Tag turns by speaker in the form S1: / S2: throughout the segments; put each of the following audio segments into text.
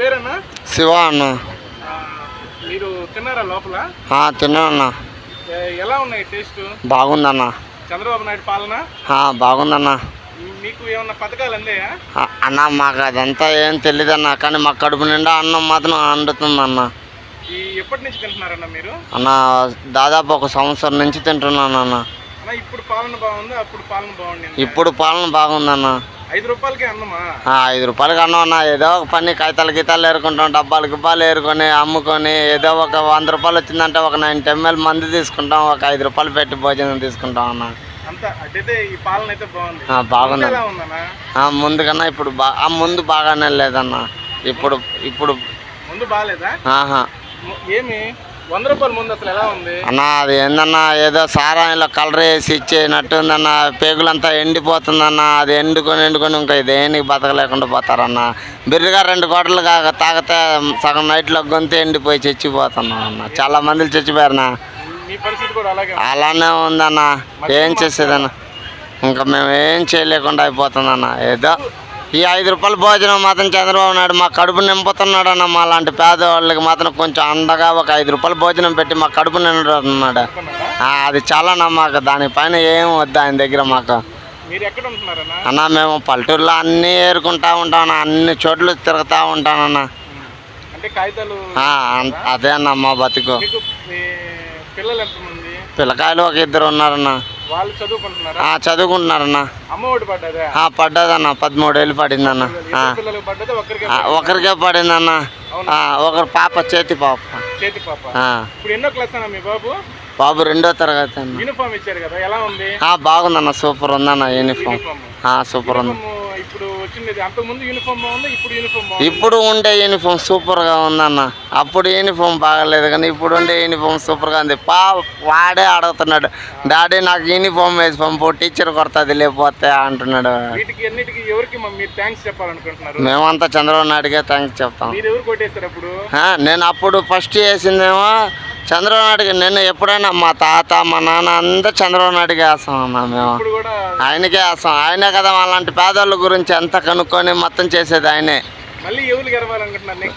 S1: పేరన్నా?
S2: శివ అన్న.
S1: మీరు తిన్నారా లోపల?
S2: ఆ, తిన్నానన్న
S1: ఏ- ఎలా ఉన్నాయి టేస్ట్?
S2: బాగుందన్న.
S1: చంద్రబాబు నాయుడు పాలన?
S2: బాగుందన్న.
S1: మీకు ఏమన్నా పథకాలు అందాయా?
S2: అన్న మాకు అదంతా ఏం తెలియదన్న కానీ మా కడుపు నిండా అన్నం మాత్రం అందుతుందన్న
S1: ఈ ఎప్పటి నుంచి తింటున్నారన్న మీరు?
S2: అన్న దాదాపు ఒక సంవత్సరం నుంచి తింటున్నాను అన్న
S1: అన్న ఇప్పుడు పాలన బాగుందా? అప్పుడు పాలన బాగుంది
S2: ఇప్పుడు పాలన బాగుందన్న
S1: ఐదు రూపాయలకి అన్నమా?
S2: ఐదు రూపాయలకి అన్నం అన్న. ఏదో ఒక పని కాగితాలు గీతాలు ఏరుకుంటాం డబ్బాలు గిబ్బాలు ఏరుకొని అమ్ముకొని ఏదో ఒక వంద రూపాయలు వచ్చిందంటే ఒక నైన్ ఎంఎల్ మంది తీసుకుంటాం ఒక ఐదు రూపాయలు పెట్టి భోజనం తీసుకుంటాం అన్న.
S1: బాగుంది.
S2: బాగుంది
S1: ముందు
S2: కన్నా ఇప్పుడు బా ఆ ముందు బాగానే లేదన్న. ఇప్పుడు ఇప్పుడు
S1: ముందు బాగాలేదా? ఏమి? వంద రూపాయల ముందు అసలు ఎలా ఉంది?
S2: అన్న అది ఏందన్నా ఏదో సారాయిలో కలర్ వేసి ఇచ్చేనట్టుందన్న పేగులంతా ఎండిపోతుందన్న అది ఎండుకొని ఎండుకొని ఇంకా దేనికి బతకలేకుండా పోతారన్న. బిర్రిగా రెండు కోటలు కాక తాగితే సగం నైట్లో గొంతు ఎండిపోయి చచ్చిపోతున్నాం అన్న చాలా మంది చచ్చిపోయారన్న. అలానే ఉందన్న. ఏం చేసేదన్న? ఇంకా మేము ఏం చేయలేకుండా అయిపోతుందన్న. ఏదో ఈ ఐదు రూపాయల భోజనం మాత్రం చంద్రబాబు నాయుడు మా కడుపు నింపుతున్నాడు అన్న మా లాంటి పేదవాళ్ళకి మాత్రం కొంచెం అండగా ఒక ఐదు రూపాయల భోజనం పెట్టి మా కడుపు నిండుతున్నాడు. అది చాలా నమ్మక. దానిపైన ఏం వద్దు ఆయన దగ్గర మాకు. అన్న మేము పల్లెటూరులో అన్నీ ఏరుకుంటా ఉంటాం అన్ని చోట్ల తిరుగుతూ ఉంటానన్న. అదే అన్న మా బతుకు. పిల్లకాయలు ఒక ఇద్దరు ఉన్నారన్న.
S1: వాళ్ళు చదువుకుంటున్నారా?
S2: ఆ, చదువుకుంటున్నారన్న.
S1: అమ్మ ఒడి పడ్డదా?
S2: ఆ, పడ్డదన్న. పదమూడేళ్ళు పడిందన్న. ఒకరికే పడిందన్న. ఒకరు పాప చేతి పాప.
S1: చేతి పాప.
S2: ఆ,
S1: ఇప్పుడు ఎన్నో క్లాస్ అన్న మీ బాబు?
S2: బాబు రెండో తరగతి అన్న.
S1: యూనిఫామ్ ఇచ్చారు కదా ఎలా ఉంది?
S2: బాగుందన్న. సూపర్ ఉందన్న యూనిఫామ్. సూపర్ ఉంది.
S1: ఇప్పుడు వచ్చింది. ముందు యూనిఫామ్ బాగుంది? ఇప్పుడు యూనిఫామ్ బాగుంది?
S2: ఇప్పుడు ఉండే యూనిఫామ్ సూపర్గా ఉందన్న. అప్పుడు యూనిఫామ్ బాగలేదు కానీ ఇప్పుడు ఉండే యూనిఫామ్ సూపర్గా ఉంది. పా వాడే అడుగుతున్నాడు డాడీ నాకు యూనిఫామ్ వేసి పంపు టీచర్ కొడుతుంది లేకపోతే అంటున్నాడు.
S1: వీటికి అన్నిటికీ ఎవరికి మ- మీరు థ్యాంక్స్ చెప్పాలనుకుంటున్నారు?
S2: మేమంతా చంద్రబాబు నాయుడుకే థ్యాంక్స్ చెప్తాం.
S1: మీరు ఎవరు కొట్టేస్తారు అప్పుడు?
S2: ఆ, నేను అప్పుడు ఫస్ట్ చేసిందేమో చంద్రబాబు నాయుడుకి నేను ఎప్పుడైనా మా తాత మా నాన్న అంతా చంద్రబాబు నాయుడుకే వేస్తాం అన్న మేము. ఆయనకే వేస్తాం. ఆయనే కదా అలాంటి పేదోళ్ళ గురించి ఎంత కనుక్కొని మొత్తం చేసేది ఆయనే.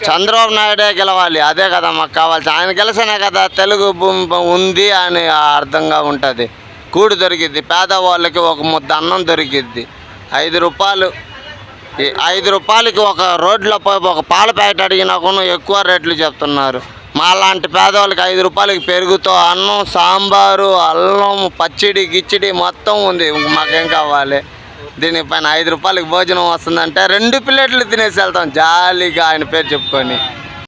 S2: చంద్రబాబు నాయుడే గెలవాలి. అదే కదా మాకు కావాల్సి. ఆయన గెలిచినే కదా తెలుగు భూమి ఉంది అని అర్థంగా ఉంటుంది. కూడి దొరికిద్ది. పేదవాళ్ళకి ఒక ముద్ద అన్నం దొరికిద్ది. ఐదు రూపాయలు ఐదు రూపాయలకి ఒక రోడ్లో పోయి ఒక పాల ప్యాకెట్ అడిగినా కూడా ఎక్కువ రేట్లు చెప్తున్నారు. మాలాంటి పేదవాళ్ళకి ఐదు రూపాయలకి పెరుగుతో అన్నం సాంబారు అల్లం పచ్చడి గిచ్చడి మొత్తం ఉంది. మాకేం కావాలి? దీనిపైన ఐదు రూపాయలకి భోజనం వస్తుందంటే రెండు ప్లేట్లు తినేసి వెళ్తాం. జాలీగా ఆయన పేరు చెప్పుకొని.